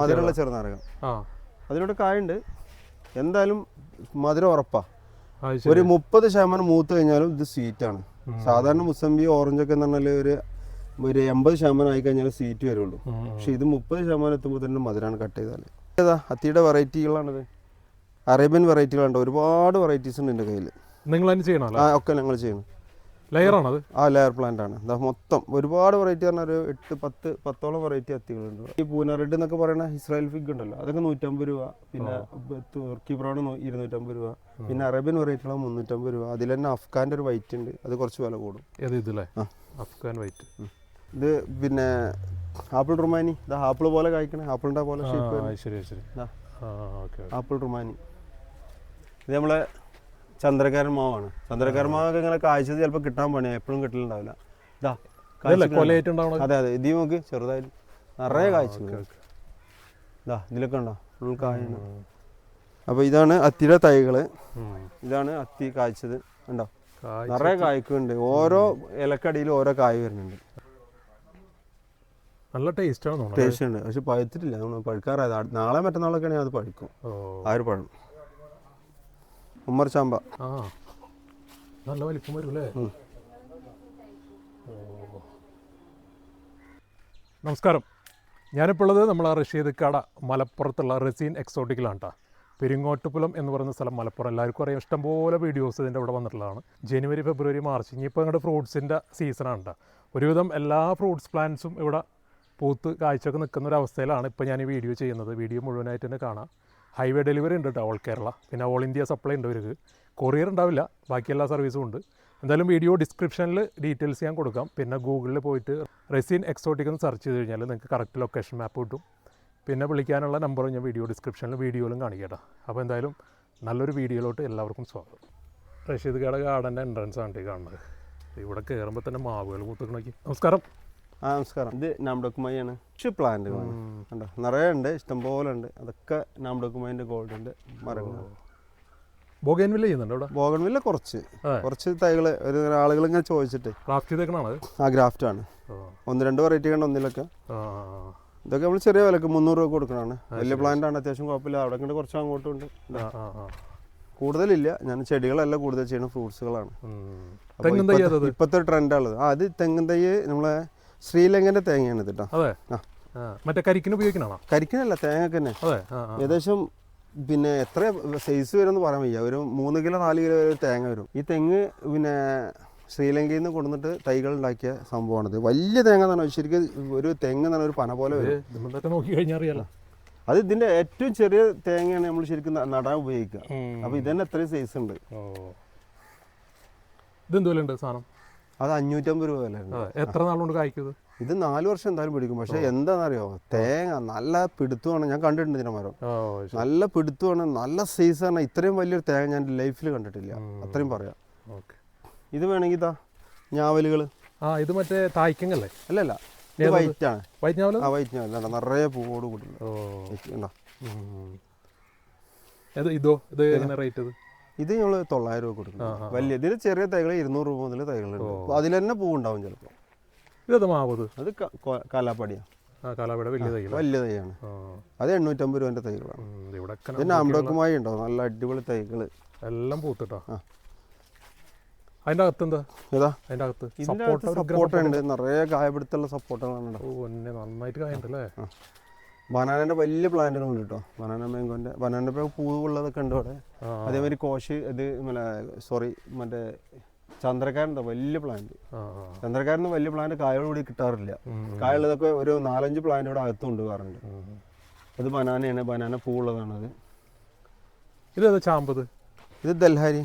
മധുരമുള്ള? ചെറുനാരകം അതിനോട് അതിലൂടെ കായുണ്ട്. എന്തായാലും മധുരം ഉറപ്പാ. ഒരു മുപ്പത് ശതമാനം മൂത്ത് കഴിഞ്ഞാലും ഇത് സ്വീറ്റാണ് ആണ്. സാധാരണ മുസംബി ഓറഞ്ച് ഒക്കെ എന്ന് പറഞ്ഞാൽ ഒരു ഒരു എൺപത് ശതമാനം ആയി കഴിഞ്ഞാൽ സ്വീറ്റ് വരുള്ളൂ. പക്ഷെ ഇത് മുപ്പത് ശതമാനം എത്തുമ്പോൾ തന്നെ മധുരമാണ് കട്ട് ചെയ്താൽ ഏതാ? അത്തിയുടെ വെറൈറ്റികളാണിത്. അറേബ്യൻ വെറൈറ്റികളുണ്ട്. ഒരുപാട് വെറൈറ്റീസ് ഉണ്ട് എന്റെ കയ്യിൽ നിങ്ങൾ തന്നെ ചെയ്യണമല്ലോ ആ ഒക്കെ ഞങ്ങൾ ലെയറാണത് ആ ലെയർ പ്ലാന്റ് ആണ്. ഇതാ മൊത്തം ഒരുപാട് വെറൈറ്റി പറഞ്ഞാൽ ഒരു എട്ട് പത്ത് പത്തോളം വെറൈറ്റി അത്തികളുണ്ട്. ഈ പൂന റെഡ് എന്നൊക്കെ പറയുന്ന ഇസ്രായേൽ ഫിഗ് ഉണ്ടല്ലോ അതൊക്കെ നൂറ്റമ്പത് രൂപ. പിന്നെ തുർക്കി ബ്രൗൺ ഇരുന്നൂറ്റമ്പത് രൂപ. പിന്നെ അറേബ്യൻ വെറൈറ്റികളാണ് മുന്നൂറ്റമ്പത് രൂപ. അതിൽ തന്നെ അഫ്ഗാന്റെ ഒരു വൈറ്റ് ഉണ്ട്. അത് കുറച്ച് വില കൂടും. ഏത് ഇതല്ലേ അഫ്ഗാൻ വൈറ്റ് ഇത് പിന്നെ ആപ്പിൾ റുമാനി. ഇതാ ആപ്പിൾ പോലെ കായ്ക്കണേ. ആപ്പിളിന്റെ പോലെ ഷേപ്പ് അത് ശരി ശരി. ആപ്പിൾ റുമാനി. ഇത് നമ്മളെ ചന്ദ്രക്കാരൻ മാവാണ്. ചന്ദ്രക്കാരൻ മാവൊക്കെ ഇങ്ങനെ കാഴ്ച ചിലപ്പോൾ കിട്ടാൻ പണിയാണ് എപ്പോഴും കിട്ടലുണ്ടാവില്ല. ഇതാ അതെ അതെ. ഇതി നോക്ക് ചെറുതായിട്ട് നിറയെ കാഴ്ച ഇതാ ഇതിലൊക്കെ ഉണ്ടോ? ഫുൾ കായാണ്. അപ്പോൾ ഇതാണ് അത്തിയുടെ തൈകൾ. ഇതാണ് അത്തി കായ്ച്ചത്. ഉണ്ടോ നിറയെ കായ്ക്കുന്നുണ്ട്. ഓരോ ഇലക്കടിയിലും ഓരോ കായ് വരുന്നുണ്ട്. നല്ല ടേസ്റ്റ് ആണ് ടേസ്റ്റ് ഉണ്ട്. പക്ഷെ പഴുത്തിട്ടില്ല. നമ്മൾ പഴുക്കാറായത് നാളെ മറ്റന്നാളൊക്കെ ആണെങ്കിൽ അത് പഴുക്കും. ആ ഒരു പഴം. ഉമ്മർ ചാമ്പ. ആ. നല്ല വലിപ്പം വരും അല്ലേ. നമസ്കാരം. ഞാനിപ്പോൾ ഉള്ളത് നമ്മൾ റഷീദ് കട മലപ്പുറത്തുള്ള റസീൻ എക്സോട്ടിക്കലാണ് കേട്ടോ പെരിങ്ങോട്ടുപുലം എന്ന് പറയുന്ന സ്ഥലം മലപ്പുറം. എല്ലാവർക്കും അറിയാം ഇഷ്ടംപോലെ വീഡിയോസ് ഇതിന്റെ ഇവിടെ വന്നിട്ടുള്ളതാണ്. ജനുവരി ഫെബ്രുവരി മാർച്ച് ഇനിയിപ്പോൾ നിങ്ങളുടെ ഫ്രൂട്ട്സിന്റെ സീസണാണ് കേട്ടോ ഒരുവിധം എല്ലാ ഫ്രൂട്ട്സ് പ്ലാന്റ്സും ഇവിടെ പൂത്ത് കാഴ്ചയൊക്കെ നിൽക്കുന്ന ഒരു അവസ്ഥയിലാണ് ഇപ്പോൾ ഞാൻ ഈ വീഡിയോ ചെയ്യുന്നത്. വീഡിയോ മുഴുവനായിട്ട് തന്നെ കാണാം. ഹൈവേ ഡെലിവറി ഉണ്ട് കേട്ടോ ഓൾ കേരള. പിന്നെ ഓൾ ഇന്ത്യ സപ്ലൈ ഉണ്ട് ഇവർക്ക് കൊറിയർ ഉണ്ടാവില്ല ബാക്കി എല്ലാ സർവീസും ഉണ്ട്. എന്തായാലും വീഡിയോ ഡിസ്ക്രിപ്ഷനിൽ ഡീറ്റെയിൽസ് ഞാൻ കൊടുക്കാം. പിന്നെ ഗൂഗിളിൽ പോയിട്ട് റെസിൻ എക്സോട്ടിക് എന്ന് സെർച്ച് ചെയ്ത് കഴിഞ്ഞാൽ നിങ്ങൾക്ക് കറക്റ്റ് ലൊക്കേഷൻ മാപ്പ് കിട്ടും. പിന്നെ വിളിക്കാനുള്ള നമ്പറും ഞാൻ വീഡിയോ ഡിസ്ക്രിപ്ഷനിൽ വീഡിയോയിലും കാണിക്കട്ടോ അപ്പോൾ എന്തായാലും നല്ലൊരു വീഡിയോയിലോട്ട് എല്ലാവർക്കും സ്വാഗതം. റഷീദ് കട ഗാർഡന്റെ എൻട്രൻസ് ആണ് കാണുന്നത്. ഇവിടെ കയറുമ്പോൾ തന്നെ മാവുകൾ കൂത്തുക്കണോക്കി നമസ്കാരം. ആ നമസ്കാരം. ഇത് നാംഡോക്കുമായിയാണ് കുറച്ച് പ്ലാന്റുകളാണ് കണ്ടോ? നിറയെ ഉണ്ട് ഇഷ്ടംപോലെ ഉണ്ട്. അതൊക്കെ നാംഡോക്കുമായിന്റെ ഗോൾഡിന്റെ മരങ്ങളാണ്. ബോഗൻവില്ല ചെയ്യുന്നുണ്ട് അവിടെ? ബോഗൻവില്ല കുറച്ച്. കുറച്ച് തൈകൾ ഒരു ആളുകൾ ഇങ്ങനെ ചോദിച്ചിട്ട്. ക്രാഫ്റ്റ് ചെയ്തേക്കണാണ് ആ ഗ്രാഫ്റ്റ് ആണ്. ഒന്ന് രണ്ട് വെറൈറ്റി കണ്ട ഒന്നിലൊക്കെ. ഇതൊക്കെ നമ്മൾ ചെറിയ വിലക്ക് മുന്നൂറ് രൂപ കൊടുക്കണാണ് വലിയ പ്ലാന്റ് ആണ് അത്യാവശ്യം കുഴപ്പമില്ല. അവിടെ കണ്ട് കുറച്ച് അങ്ങോട്ടും ഉണ്ട്. കൂടുതലില്ല. ഞാൻ ചെടികളല്ല കൂടുതൽ ചെയ്യുന്ന ഫ്രൂട്ട്സുകളാണ് ഇപ്പത്തെ- ട്രെൻഡാണുള്ളത് ആ അത് തെങ്ങും തൈ നമ്മളെ ശ്രീലങ്കന്റെ തേങ്ങയാണ് ഇത് കേട്ടോ അതെ. മറ്റേ കരിക്കിന് ഉപയോഗിക്കണോ കരിക്കിനല്ല തേങ്ങക്ക് തന്നെ ഏകദേശം പിന്നെ എത്ര സൈസ് വരുമെന്ന് പറയാൻ വയ്യ. ഒരു മൂന്ന് കിലോ നാല് കിലോ വരെ തേങ്ങ വരും. ഈ തെങ്ങ് പിന്നെ ശ്രീലങ്കയിൽ നിന്ന് കൊണ്ടുവന്നിട്ട് തൈകൾ ഉണ്ടാക്കിയ സംഭവമാണിത് വലിയ തേങ്ങ തന്നെ ശരിക്കും ഒരു തെങ്ങ് പറഞ്ഞാൽ ഒരു പന പോലെ വരും. നോക്കി കഴിഞ്ഞാൽ അറിയാലോ. അത് ഇതിന്റെ ഏറ്റവും ചെറിയ തേങ്ങയാണ് നമ്മൾ ശരിക്കും നടാൻ ഉപയോഗിക്കുക. അപ്പൊ ഇതന്നെ എത്ര സൈസ് ഉണ്ട്. ഓ. ഇതെന്ത് വില സാധനം? അത് അഞ്ഞൂറ്റമ്പത് രൂപ വില എത്ര നാളുകൊണ്ട് കായ്ക്കുന്നത് ഇത് നാല് വർഷം എന്തായാലും പിടിക്കും. പക്ഷെ എന്താണെന്നറിയോ തേങ്ങ നല്ല പിടുത്തമാണ്. ഞാൻ കണ്ടിട്ടുണ്ട് ഇതിന്റെ മരം. നല്ല പിടുത്തമാണ്. നല്ല സൈസാണ്. ഇത്രയും വലിയൊരു തേങ്ങ ഞാൻ ലൈഫിൽ കണ്ടിട്ടില്ല. അത്രയും പറയാം. ഇത് വേണമെങ്കിൽ ഇതാ ഞാവലുകൾ ആ ഇത് മറ്റേ തായ്ക്കങ്ങല്ലേ? അല്ലല്ല ഇത് ഏതത്? വൈറ്റ് ആണ് വൈറ്റ് ആ വൈറ്റ് ഞാവൽ നിറയെ പൂവോട് കൂടി. ഇതോ? ഇത് റേറ്റ് ഇത് ഞങ്ങൾ നമ്മൾ തൊള്ളായിരം രൂപ കൊടുക്കണം വലിയ ഇതിൽ ചെറിയ തൈകൾ ഇരുന്നൂറ് രൂപ മുതൽ തൈകളുണ്ട്. അപ്പൊ അതിൽ തന്നെ പൂവുണ്ടാവും ചിലപ്പോൾ ഇതത് മാവത് അത്? കാലാപ്പടിയാണ് വലിയ തൈയാണ്. അത് എണ്ണൂറ്റമ്പത് രൂപന്റെ തൈകളാണ്. പിന്നെ അമ്പടക്കുമായി ഉണ്ടാവും നല്ല അടിപൊളി തൈകൾ എല്ലാം പൂത്തിട്ടോ? അതിന്റെ അകത്ത് എന്താ? ഏതാ? അതിന്റെ അകത്ത് സപ്പോർട്ട് ഉണ്ട്. നിറയെ കായപിടുത്തുള്ള സപ്പോർട്ടുകളാണ് നന്നായിട്ട് കായുണ്ടല്ലേ? ബനാനന്റെ വലിയ പ്ലാന്റുകളുണ്ട് കേട്ടോ ബനാന മാങ്കോന്റെ ബനാന പൂവുള്ളതൊക്കെ ഉണ്ട് അവിടെ. അതേമാതിരി കോശ് ഇത് മറ്റേ സോറി മറ്റേ ചന്ദ്രക്കാരന്റെ വലിയ പ്ലാന്റ് ചന്ദ്രക്കാരന്റെ വലിയ പ്ലാന്റ് കായോട് കൂടി കിട്ടാറില്ല. കായുള്ളതൊക്കെ ഒരു നാലഞ്ച് പ്ലാന്റ് ഇവിടെ അകത്ത് കൊണ്ടുപോകാറുണ്ട് ഉം. അത് ബനാനയാണ് ബനാന പൂവുള്ളതാണത് ഇത്? ചാമ്പത് ഇത് ദൽഹാരി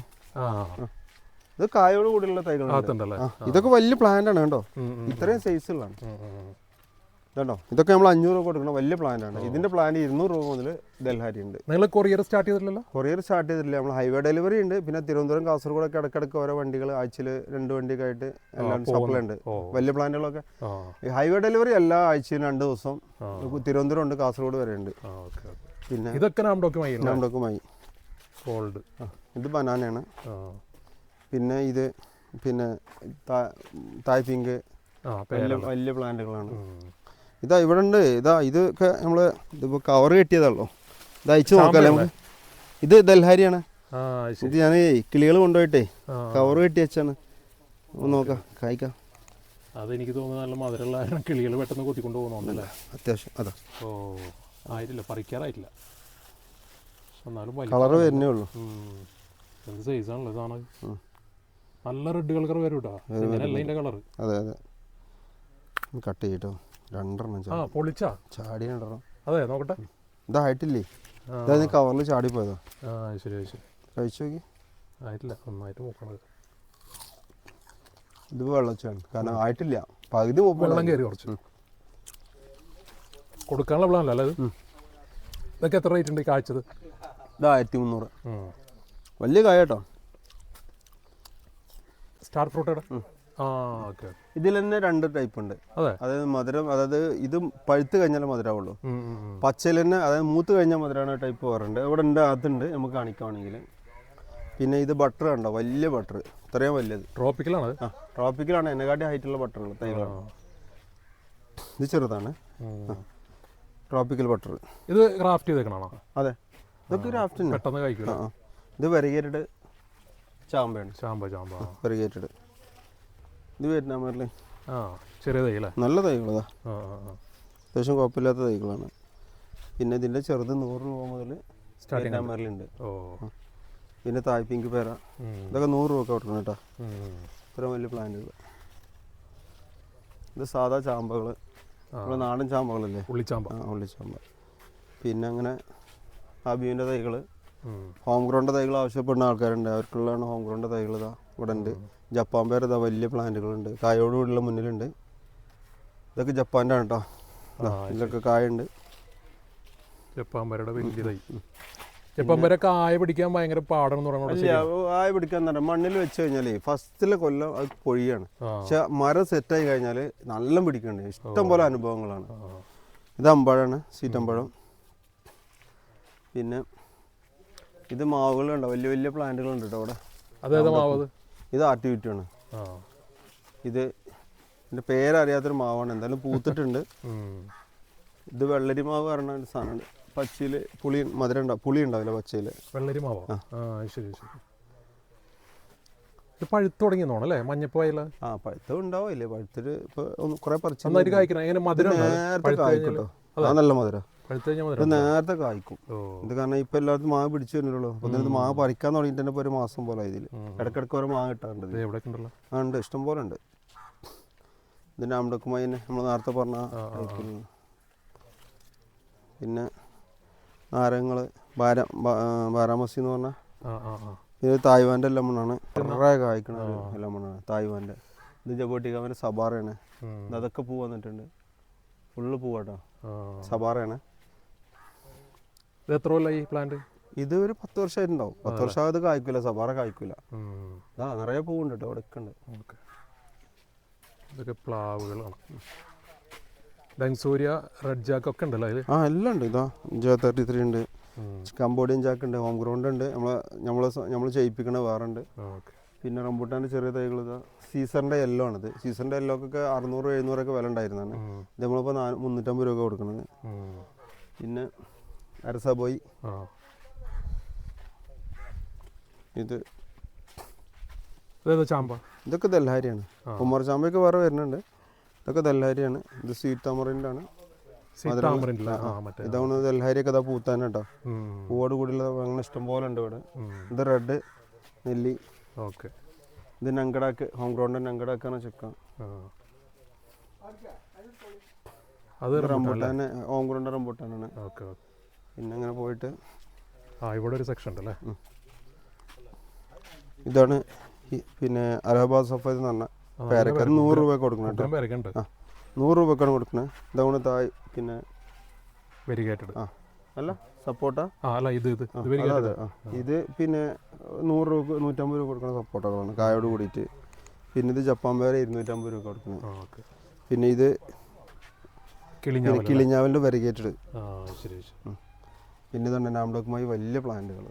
ഇത് കായോട് കൂടിയുള്ള തൈകളാണ് ഇതൊക്കെ വലിയ പ്ലാന്റ് ആണ് കേട്ടോ. ഇത്രയും സൈസ് ഇത്രയും സൈസുള്ളതാണ് കേട്ടോ ഇതൊക്കെ നമ്മൾ അഞ്ഞൂറ് രൂപ കൊടുക്കണം വലിയ പ്ലാൻ ആണ്. ഇതിന്റെ പ്ലാൻ ഇരുന്നൂറ് രൂപ മുതൽ ഡൽഹാരി ഉണ്ട്. നിങ്ങൾ കൊറിയർ സ്റ്റാർട്ട് ചെയ്തിട്ടില്ലല്ലോ? കൊറിയർ സ്റ്റാർട്ട് ചെയ്തിട്ടില്ല. നമ്മൾ ഹൈവേ ഡെലിവറി ഉണ്ട്. പിന്നെ തിരുവനന്തപുരം കാസർഗോഡ് ഒക്കെ ഇടക്കിടക്ക് ഓരോ വണ്ടികൾ ആഴ്ചയിൽ രണ്ട് വണ്ടിയൊക്കെ ആയിട്ട് എല്ലാം സപ്ലൈ ഉണ്ട്. വലിയ പ്ലാനുകളൊക്കെ ഹൈവേ ഡെലിവറി എല്ലാ ആഴ്ചയിലും രണ്ട് ദിവസം. തിരുവനന്തപുരം ഉണ്ട് കാസർഗോഡ് വരെ ഉണ്ട്. പിന്നെ ഇതൊക്കെ നാം ഡോക്യുമെന്റ് നമ്മൾക്കുമായി ഗോൾഡ് ഇത് ബനാനയാണ്. ആ. പിന്നെ ഇത് പിന്നെ തായ് പിങ്ക് വലിയ പ്ലാന്റുകളാണ്. ഇതാ ഇവിടെ ഉണ്ട് ഇതാ ഇതൊക്കെ നമ്മൾ ഇതിപ്പോ കവർ കെട്ടിയതാണല്ലോ. ഇത് അയച്ചു നോക്കാല്ലേ നമുക്ക്? ഇത് ദൽഹാരിയാണ് ഇത് ഞാൻ കിളികൾ കൊണ്ടുപോയിട്ടേ കവർ കെട്ടി വെച്ചാണ് ഒന്ന് നോക്കാം. കായ്ക്കാം. അതെനിക്ക് തോന്നുന്നു നല്ല മധുരമുള്ള കിളികൾ പെട്ടെന്ന് കൊത്തിക്കൊണ്ട് പോകുന്നുണ്ടല്ലേ? അത്യാവശ്യം. അതാ. ഓ ആയിട്ടില്ല. പറിക്കാറായിട്ടില്ല. എന്നാലും കളർ വരുന്നേ ഉള്ളൂ. എന്ത് സൈസാണല്ലോ സാധനം നല്ല റെഡ് കളർ വരും കേട്ടോ ഇങ്ങനെയല്ല കളർ അതെ അതെ. കട്ട് ചെയ്യട്ടോ. രണ്ടെണ്ണം ആ പൊളിച്ചാ? ചാടി രണ്ടെണ്ണം. അതെ നോക്കട്ടെ. ഇതായിട്ടില്ലേ ആ. ഇതാ കവറിൽ ചാടി പോയതാ. ആ ശരി ശരി. കഴിച്ചു നോക്കി. ആയിട്ടില്ല നന്നായിട്ട് നോക്കണത് ഇത് വെള്ളച്ചാണ്. കാരണം ആയിട്ടില്ല. പകുതി വെള്ളം കയറി കുറച്ച്. കൊടുക്കാനുള്ള പ്ലാനല്ല അല്ലേ. ഇതൊക്കെ എത്ര റേറ്റ് ഉണ്ട് ഈ കാഴ്ചത്? ഇത് ആയിരത്തി മുന്നൂറ് വലിയ കായ കേട്ടോ. സ്റ്റാർ ഓക്കെ ഇതിൽ തന്നെ രണ്ട് ടൈപ്പ് ഉണ്ട്. അതായത് മധുരം അതായത് ഇത് പഴുത്ത് കഴിഞ്ഞാലേ മധുരമുള്ളൂ. പച്ചയിൽ തന്നെ അതായത് മൂത്ത് കഴിഞ്ഞാൽ മധുരമാണ് ടൈപ്പ് വേറുണ്ട് ഇവിടെ ഉണ്ട് അതുണ്ട് നമുക്ക് കാണിക്കുവാണെങ്കിൽ. പിന്നെ ഇത് ബട്ടർ കണ്ടോ? വലിയ ബട്ടർ ഇത്രയും വലിയത് ട്രോപ്പിക്കലാണ് ആ ട്രോപ്പിക്കലാണ് എന്നെക്കാട്ടി ഹൈറ്റുള്ള ബട്ടറുകൾ തൈകളാണ് ഇത് ചെറുതാണ്. ട്രോപ്പിക്കൽ ബട്ടർ ഇത് ക്രാഫ്റ്റ് ചെയ്തേക്കണോ അതെ. ഇതൊക്കെ ക്രാഫ്റ്റ് പെട്ടെന്ന് ആ. ഇത് വെരിഗേറ്റഡ് ചാമ്പയാണ്. ചാമ്പ ചാമ്പ. ആ. ഇത് വിയറ്റ്നാമറിലെ ആ ചെറിയ തൈകളാ? നല്ല തൈകളതാ. അത്യാവശ്യം കുഴപ്പമില്ലാത്ത തൈകളാണ്. പിന്നെ ഇതിന്റെ ചെറുത് നൂറ് രൂപ മുതൽ സ്റ്റാർട്ടിങ് വിയറ്റ്നാമറിലുണ്ട് ഓ. പിന്നെ തായ് പിങ്ക് പേര. ഇതൊക്കെ നൂറ് രൂപ ഒക്കെ കൊടുക്കണം കേട്ടോ. ഇത്ര വലിയ പ്ലാന്റുകൾ ഇത് സാധാ ചാമ്പകൾ നമ്മളെ നാടൻ ചാമ്പകളല്ലേ? ഉള്ളിച്ചാമ്പ. ആ ഉള്ളിച്ചാമ്പ. പിന്നെ അങ്ങനെ അബീന്റെ തൈകൾ ഉം. ഹോം ഗ്രൗണ്ട് തൈകൾ ആവശ്യപ്പെടുന്ന ആൾക്കാരുണ്ട്. അവർക്കുള്ളതാണ് ഹോം ഗ്രൗണ്ട് തൈകൾ ഇതാ ഇവിടെ ഉണ്ട്. ജപ്പാൻ പേര് ഇതാ വലിയ പ്ലാന്റുകളുണ്ട് കായോടുകൂടിയുള്ള മുന്നിലുണ്ട്. ഇതൊക്കെ ജപ്പാന്റെ ആണ് കേട്ടോ ഇതൊക്കെ ഇതിലൊക്കെ കായുണ്ട്. ജപ്പാൻ പേരുടെ വലിയ തൈ. ജപ്പാൻ കായ പിടിക്കാൻ ഭയങ്കര പാടാണെന്ന് പറയുന്നത് ആയ പിടിക്കാൻ തന്നെ മണ്ണിൽ വെച്ച് കഴിഞ്ഞാലേ ഫസ്റ്റിലെ കൊല്ലം അത് പൊഴിയാണ്. പക്ഷെ മരം സെറ്റായി കഴിഞ്ഞാൽ നല്ല പിടിക്കുന്നുണ്ട് ഇഷ്ടം പോലെ അനുഭവങ്ങളാണ്. ഇത് അമ്പഴാണ് സീറ്റമ്പഴം. പിന്നെ ഇത് മാവുകളുണ്ടോ. വലിയ വലിയ പ്ലാന്റുകളുണ്ട് കേട്ടോ അവിടെ. അതേതാ മാവത് ഇത് ആർട്ടിവിറ്റിയാണ് ഇത് എന്റെ പേരറിയാത്തൊരു മാവാണ്. എന്തായാലും പൂത്തിട്ടുണ്ട്. ഇത് വെള്ളരി മാവ് പറഞ്ഞ ഒരു സാധനമുണ്ട് പച്ചയിൽ പുളി മധുരം ഉണ്ടാവും പുളി ഉണ്ടാവില്ല പച്ചയിൽ വെള്ളരി മാവോ? ആ. ശരി ശരി. ഇത് പഴുത്ത് തുടങ്ങിയെന്നാണല്ലേ മഞ്ഞപ്പായല ആ പഴുത്തം ഉണ്ടാവില്ലേ? പഴുത്തിട്ട് ഇപ്പൊ കുറെ പറിച്ചു കായ്ക്കണം. എങ്ങനെ മധുരം? നേരത്തെ പഴുത്ത് കായ്ക്കും കഴിഞ്ഞാൽ? കേട്ടോ അത്. നല്ല മധുരം. നേരത്തെ കായ്ക്കും. ഇത് കാരണം ഇപ്പം എല്ലായിടത്തും മാവ് പിടിച്ചു വരുന്നുള്ളൂ. അപ്പം നേരത്തെ മാവ് പറിക്കാൻ തുടങ്ങിയിട്ട് തന്നെ ഇപ്പോൾ ഒരു മാസം പോലെ ഇതിൽ ഇടക്കിടക്ക് ഇടയ്ക്കിടയ്ക്ക് ഓരോ മാവ് കിട്ടാറുണ്ട് ആ ഉണ്ട്. ഇഷ്ടം പോലെ ഉണ്ട്. ഇതിന്റെ അമ്പടക്കുമായി തന്നെ നമ്മൾ നേരത്തെ പറഞ്ഞ. പിന്നെ നാരകങ്ങൾ ബാര ബാരാമസി എന്ന് പറഞ്ഞാൽ എല്ലാം ഇത് തായ്വാന്റെ ലെമണാണ്. കുറേ കായ്ക്കണ ഒരു ലെമണാണ് തായ്വാന്റെ. ഇത് ജബോട്ടിക്കാവിന്റെ സബാറയാണ് അതൊക്കെ പൂ വന്നിട്ടുണ്ട്. ഫുള്ള് പൂവാട്ടോ. സബാറയാണ് ഇത് എത്ര കൊല്ലായി പ്ലാന്റ് ഇത് ഒരു പത്ത് വർഷമായിട്ടുണ്ടാവും. പത്ത് വർഷം അത് കായ്ക്കൂല സബാറ കായ്ക്കൂല. ആ നിറയെ പൂവുണ്ട് കേട്ടോ അവിടെ ഒക്കെ ഉണ്ട്. ഓക്കെ. ഇതൊക്കെ പ്ലാവുകളാണ്. ഡെങ്സൂര്യ റെഡ് ജാക്ക് ഒക്കെ ഉണ്ടല്ലോ അതിൽ ആ എല്ലാം ഉണ്ട്. ഇതാ ജെ തേർട്ടി ത്രീ ഉണ്ട് കമ്പോഡിയൻ ജാക്ക് ഉണ്ട് ഹോം ഗ്രൗണ്ട് ഉണ്ട്. നമ്മളെ നമ്മൾ നമ്മൾ ചെയ്യിപ്പിക്കണ വേറെ ഉണ്ട്. പിന്നെ റംബൂട്ടാന്റെ ചെറിയ തൈകൾ ഇതാ സീസറിന്റെ യെല്ലോ ആണിത്. സീസറിന്റെ ഒക്കെ അറുന്നൂറ് എഴുന്നൂറൊക്കെ വില ഉണ്ടായിരുന്നാണ് ഇത് നമ്മളിപ്പോൾ നാ മുന്നൂറ്റമ്പത് രൂപ കൊടുക്കുന്നത് പിന്നെ അരസബോയി ഇത് ചാമ്പ? ഇതൊക്കെ ദൽഹാരിയാണ്. ആ. ചാമ്പയൊക്കെ വേറെ വരുന്നുണ്ട്. ഇതൊക്കെ ദൽഹാരിയാണ്. ഇത് സ്വീറ്റ് തമറിന്റെ ആണ് ഇതാണ് ദൽഹാരിയൊക്കെ ഇതാ പൂത്താൻ കേട്ടോ. പൂവോട് കൂടിയുള്ള അങ്ങനെ ഇഷ്ടം പോലെ ഉണ്ട് ഇവിടെ. ഇത് റെഡ് നെല്ലി. ഓക്കെ. ഇത് നങ്കടാക്ക് ഹോം ഗ്രൗണ്ട് നങ്കടാക്കാണ് ചെക്ക. അത് rambutan home ground റംബൂട്ടാനാണ്. Okay okay. പിന്നെ അങ്ങനെ പോയിട്ട് ആ ഇവിടെ ഒരു സെക്ഷൻ ഉണ്ട് അല്ലേ ഇതാണ് പിന്നെ അലഹബാദ് സഫ എന്ന് പറഞ്ഞ പേരക്ക. നൂറ് രൂപ കൊടുക്കണം കേട്ടോ. നൂറ് രൂപക്കാണ് കൊടുക്കണേ. ഇതാണ് തായ് പിന്നെ വെരിഗേറ്റഡ് ആ അല്ല സപ്പോർട്ടാ ആ? അല്ല ഇത് ഇത് ഇത് വെരിഗേറ്റഡ് ആ ഇത് പിന്നെ നൂറ് രൂപ നൂറ്റമ്പത് രൂപ കൊടുക്കുന്ന സപ്പോർട്ടകളാണ് കായോട് കൂടിയിട്ട്. പിന്നെ ഇത് ജപ്പാൻ പേര ഇരുന്നൂറ്റമ്പത് രൂപ കൊടുക്കുന്നത് പിന്നെ ഇത് കിളിഞ്ഞാവലിന്റെ വെരിഗേറ്റഡ് ശരി ശരി. പിന്നെ തന്നെ നാംഡോക്കുമായി വലിയ പ്ലാന്റുകൾ.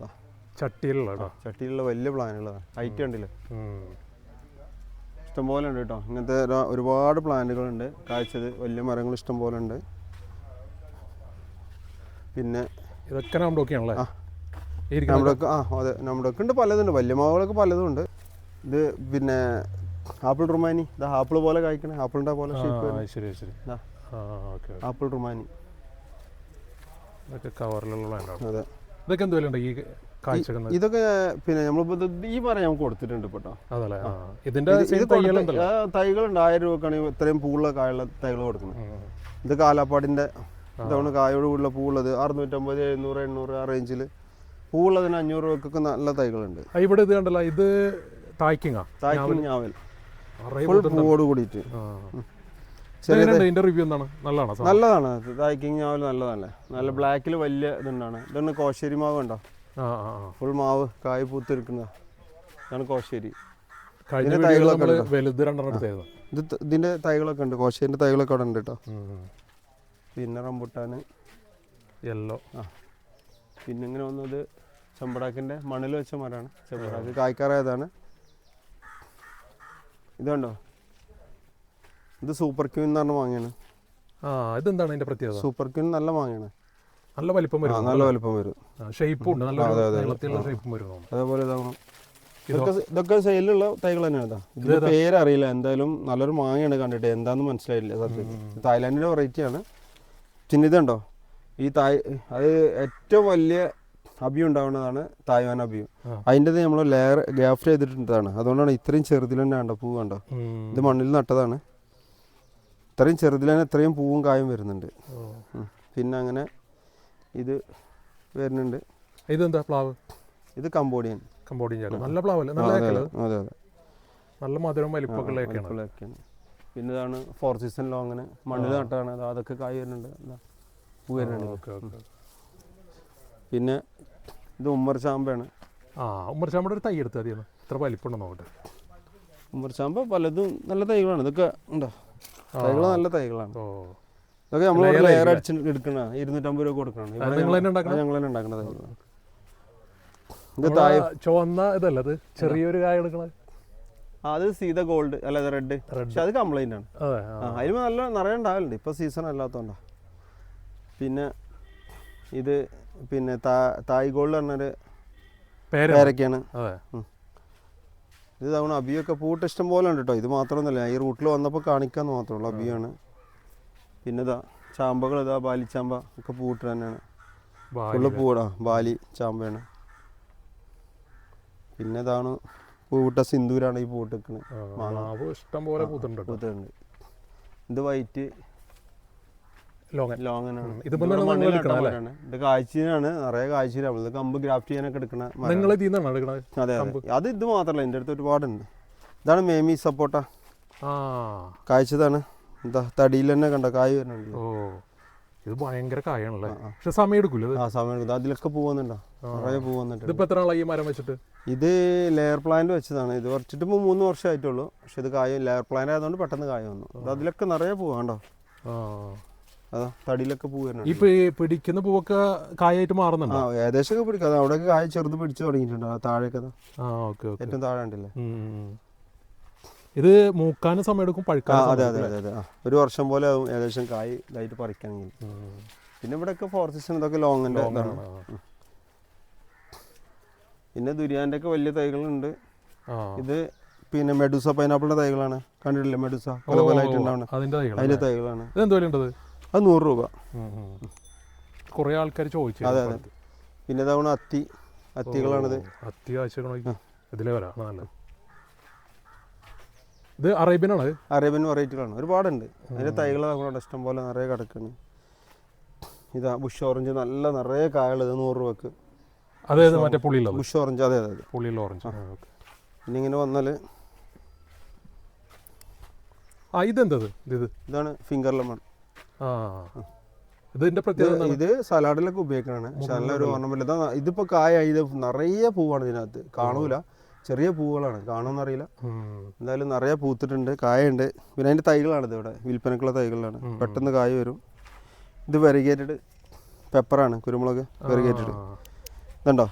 ചട്ടിയിലുള്ള ചട്ടിയിലുള്ള വലിയ പ്ലാന്റുകളാണ് ഹൈറ്റ് കണ്ടില്ലേ? ഉം. ഇഷ്ടംപോലെ ഉണ്ട് കേട്ടോ. ഇങ്ങനത്തെ ഒരുപാട് പ്ലാന്റുകളുണ്ട്. കാഴ്ചത് വലിയ മരങ്ങൾ ഇഷ്ടംപോലെ ഉണ്ട്. പിന്നെ ഇതൊക്കെ നാംഡോക്കിയാണല്ലേ? ആ. ഈ നമ്മുടെ ആ അതെ. നമ്മുടെ ഒക്കെ ഉണ്ട് പലതുണ്ട്. വലിയ മാവുകളൊക്കെ പലതും ഉണ്ട് ഇത് പിന്നെ ആപ്പിൾ റുമാനി. ഇത് ആപ്പിൾ പോലെ കായ്ക്കണേ. ആപ്പിളിന്റെ പോലെ ആപ്പിൾ റുമാനി. ഇതൊക്കെ കവറിലുള്ള അതെ. ഇതൊക്കെ ഈ കാഴ്ചകൾ ഇതൊക്കെ പിന്നെ നമ്മളിപ്പോ ഈ പറയാൻ നമുക്ക് കൊടുത്തിട്ടുണ്ട് കേട്ടോ അതല്ലേ ഇതിന്റെ തൈകളുണ്ട്. ആയിരം രൂപക്കാണ് ഇത്രയും പൂവുള്ള കായുള്ള തൈകൾ കൊടുക്കുന്നത്. ഇത് കാലാപ്പാടിന്റെ ഇതാണ് കായോട് കൂടുതൽ പൂവുള്ളത്. അറുന്നൂറ്റമ്പത് എഴുന്നൂറ് എണ്ണൂറ് ആ റേഞ്ചിൽ പൂവുള്ളതിന് അഞ്ഞൂറ് രൂപക്കൊക്കെ നല്ല തൈകളുണ്ട്. ഇവിടെ ഇത് കണ്ടല്ലോ. ഇത് തായ്ക്കിങ്ങാ? തായ്ക്കിങ് ഞാവൽ ഫുൾ. പൂവോട് കൂടിയിട്ട് ആ. ചെറിയ ഇതെങ്ങനെയുണ്ട് ഇതിന്റെ റിവ്യൂ എന്താണ്? നല്ലതാണ്? നല്ലതാണ്. തായ്ക്കിങ് ഞാവൽ നല്ലതല്ലേ നല്ല ബ്ലാക്കിൽ വലിയ ഇതുണ്ടാണ്. ഇതാണ് കോശേരി മാവ് ഉണ്ടോ ഫുൾ മാവ് കായ് പൂത്തിരിക്കുന്ന. ഇതാണ് കോശേരി. കഴിഞ്ഞ ഇതിന്റെ തൈകളൊക്കെ വലുത് രണ്ടെണ്ണം എടുത്തായിരുന്നു ഇത് തൈകളൊക്കെ ഉണ്ട്. കോശേരിന്റെ തൈകളൊക്കെ അവിടെ ഉണ്ട് കേട്ടോ. പിന്നെ റംബുട്ടാന്. യെല്ലോ ആ. പിന്നെ ഇങ്ങനെ വന്നത് ചെമ്പടാക്കിന്റെ മണ്ണിൽ വെച്ച മരമാണ്. ചെമ്പടാക്ക് കായ്ക്കാറായതാണ്. ഇതുണ്ടോ? ഇത് സൂപ്പർ ക്യൂൻ എന്ന് പറഞ്ഞ മാങ്ങയാണ് ആ ഇതെന്താണ് അതിന്റെ പ്രത്യേകത? സൂപ്പർ ക്യൂൻ നല്ല മാങ്ങയാണ് നല്ല വലിപ്പം വരും നല്ല വലിപ്പം വരും. ഷേപ്പും ഉണ്ട്. നല്ല. നീളത്തിലുള്ള ഷേപ്പും വരും. അതേപോലെ ഇതാവണം ഇതൊക്കെ ഇതൊക്കെ സെയിലുള്ള തൈകൾ തന്നെയാണ് ഇത് പേരറിയില്ല എന്തായാലും നല്ലൊരു മാങ്ങയാണ് കണ്ടിട്ട്. എന്താന്ന് മനസ്സിലായില്ല സത്യത്തിൽ തായ്ലാൻഡിന്റെ വെറൈറ്റി ആണ്. പിന്നെ ഇതുണ്ടോ? ഈ തായ് അത് ഏറ്റവും വലിയ അബി ഉണ്ടാവുന്നതാണ് തായ്വാൻ അബിയു അതിന്റെത് അതിന്റെ നമ്മൾ ലെയർ ഗ്യാഫ് ചെയ്തിട്ടുള്ളതാണ്. അതുകൊണ്ടാണ് ഇത്രയും ചെറുതിൽ തന്നെ കണ്ടോ പൂ കണ്ടോ? ഇത് മണ്ണിൽ നട്ടതാണ്. ഇത്രയും ചെറുതിൽ തന്നെ ഇത്രയും പൂവും കായും വരുന്നുണ്ട്. പിന്നെ അങ്ങനെ ഇത് വരുന്നുണ്ട്. ഇതെന്താ പ്ലാവ്? ഇത് കമ്പോഡിയൻ കമ്പോഡിയൻ നല്ല പ്ലാവല്ലേ? നല്ല അതെ അതെ നല്ല മധുരം വലിപ്പമുള്ളതൊക്കെയാണ്. പിന്നെ ഇതാണ് ഫോർ സീസൺ ലോങ്ങിന് മണ്ണിൽ നട്ടാണ്. അതൊക്കെ കായ് വരുന്നുണ്ട്. പൂ വരുന്നുണ്ട്. പിന്നെ ഇത് ഉമ്മർ ചാമ്പയാണ്. ആ ഉമ്മർചാമ്പയുടെ ഒരു തൈ എടുത്താൽ മതിയെന്ന്. ഇത്ര വലിപ്പമുണ്ടോ നോക്കട്ടെ. ഉമ്മർ ചാമ്പ പലതും നല്ല തൈകളാണ്. ഇതൊക്കെ ഉണ്ടോ? തൈകൾ നല്ല തൈകളാണ്. ഇതൊക്കെ നമ്മൾ ലെയർ അടിച്ച് എടുക്കണ ഇരുന്നൂറ്റമ്പത് രൂപ കൊടുക്കണം ഞങ്ങൾ തന്നെ ഉണ്ടാക്കുന്ന തൈകളാണ്. ഇത് നമ്മൾ ചുവന്ന ഇതല്ല അത്? ചെറിയൊരു കായ എടുക്കണത് അത് സീത ഗോൾഡ് അല്ല റെഡ് പക്ഷെ അത് കംപ്ലൈന്റ് ആണ്. അതിന് നല്ല നിറയെ ഉണ്ടാവലുണ്ട്. ഇപ്പൊ സീസൺ അല്ലാത്തോണ്ടാ. പിന്നെ ഇത് പിന്നെ താ- തായ് ഗോൾഡ് പറഞ്ഞൊരു പേര് പേരൊക്കെയാണ്. അതെ. ഇത് തവണ അബിയൊക്കെ പൂട്ട് ഇഷ്ടം പോലെ ഉണ്ട് കേട്ടോ ഇത് മാത്രമൊന്നുമല്ല ഈ റൂട്ടിൽ വന്നപ്പോൾ കാണിക്കാന്ന് മാത്രമേ ഉള്ളൂ. അബിയാണ്. പിന്നെ ഇതാ ചാമ്പകൾ ഇതാ ബാലിച്ചാമ്പ ഒക്കെ പൂട്ട് തന്നെയാണ്. ബാലി. ഫുള്ള് പൂടാ ബാലി ചാമ്പയാണ്. പിന്നെ ഇതാണ് പൂവിട്ട സിന്ദൂരാണ് ഈ പൂട്ട് നിൽക്കുന്നത്. ഇഷ്ടം പോലെ പൂത്തുണ്ട് പൂത്തുണ്ട് ഇത് വൈറ്റ് ലോങ്ങൻ. ലോങ്ങനാണ് ഇത് നിറയെ കമ്പ് ഗ്രാഫ്റ്റ് ചെയ്യാനൊക്കെ എടുക്കണ നിങ്ങൾ ഇതിൽ നിന്നാണ് എടുക്കണത്? അതെ അതെ. ഇത് മാത്രമല്ല എന്റെ അടുത്ത് ഒരുപാടുണ്ട്. ഇതാണ് മേമി സപ്പോട്ട. ആ. കായ്ച്ചതാണ് എന്താ തടിയിൽ തന്നെ കണ്ട? കായ് വരുന്നുണ്ട്. ഓ. ഇത് ഭയങ്കര കായാണല്ലേ? പക്ഷെ സമയം ആ സമയം എടുക്കും. അതിലൊക്കെ പൂ വന്നിട്ടുണ്ടോ? നിറയെ പൂ ഇതിപ്പോ എത്ര നാളായി ഈ മരം വെച്ചിട്ട്? ഇത് ലെയർ പ്ലാന്റ് വെച്ചതാണ്. ഇത് കുറച്ചിട്ട് ഇപ്പോൾ മൂന്ന് വർഷമായിട്ടുള്ളൂ. പക്ഷെ ഇത് കായ ലെയർ പ്ലാന്റ് ആയതുകൊണ്ട് പെട്ടെന്ന് കായ വന്നു. അതിലൊക്കെ നിറയെ പോവാണ്ടോ തടിയിലൊക്കെ പൂ ഈ പിടിക്കുന്ന പൂവൊക്കെ കായായിട്ട് മാറുന്നുണ്ടോ? ഏകദേശം ഒക്കെ അവിടെ കായ ചെറുത് പിടിച്ചു തുടങ്ങിയിട്ടുണ്ട്. താഴെയൊക്കെ ഏറ്റവും താഴെ ഉണ്ടല്ലേ ഇത് മൂക്കാനും സമയം എടുക്കും ആ അതെ അതെ അതെ അതെ. ഒരു വർഷം പോലെ ആവും ഏകദേശം കായ് ഇതായിട്ട് പറിക്കണമെങ്കിൽ. പിന്നെ ഇവിടെയൊക്കെ ഫോർ സീസൺ ഇതൊക്കെ ലോങ്ങിന്റെ. പിന്നെ ദുരിയാന്റെ ഒക്കെ വലിയ തൈകളുണ്ട്. ഇത് പിന്നെ മെഡൂസ പൈനാപ്പിളിന്റെ തൈകളാണ്. കണ്ടിട്ടില്ലേ മെഡൂസ? പല പല അതിന്റെ തൈകളാണ്. ഇതെന്ത് വിലയുണ്ടത്? അത് നൂറ് രൂപ. കുറേ ആൾക്കാർ ചോദിച്ചു അതെ അതെ. പിന്നെ തവണ അത്തി. അത്തികളാണിത്. അത്തി ഇതിലെ വരാം. നല്ല. ഇത് അറേബ്യനാണ്? അറേബ്യൻ വെറൈറ്റികളാണ്. ഒരുപാടുണ്ട്. അതിന്റെ തൈകൾ നമ്മുടെ ഇഷ്ടം പോലെ നിറയെ കിടക്കുന്നു ഇതാ ബുഷ് ഓറഞ്ച് നല്ല നിറയെ കായുള്ളത് നൂറ് രൂപക്ക്. അതായത് മറ്റേ പുളി ബുഷ് ഓറഞ്ച് അതെ അതെ പുളിയുള്ള ഓറഞ്ച്. പിന്നെ ഇങ്ങനെ വന്നാൽ ആ ഇതെന്തത്? ഇത് ഇത്. ഇതാണ് ഫിംഗർ ലെമൺ. ഇതിന്റെ പ്രത്യേകത എന്താണ്? ഇത് സലാഡിലൊക്കെ ഉപയോഗിക്കണതാണ് പക്ഷെ നല്ലൊരു ഓർണമെന്റ് ഇതാ ഇതിപ്പോ കായ ഇത് നിറയെ പൂവാണ് ഇതിനകത്ത്. കാണൂല. ചെറിയ പൂവുകളാണ്. കാണുമെന്നറിയില്ല. എന്തായാലും നിറയെ പൂത്തിട്ടുണ്ട്. കായുണ്ട് പിന്നെ അതിന്റെ തൈകളാണ് ഇത് ഇവിടെ. വിൽപ്പനക്കുള്ള തൈകളാണ്. പെട്ടെന്ന് കായ വരും. ഇത് വെറിഗേറ്റഡ് പെപ്പറാണ്. കുരുമുളക് വെരിഗേറ്റഡ്. ഇതുണ്ടോ?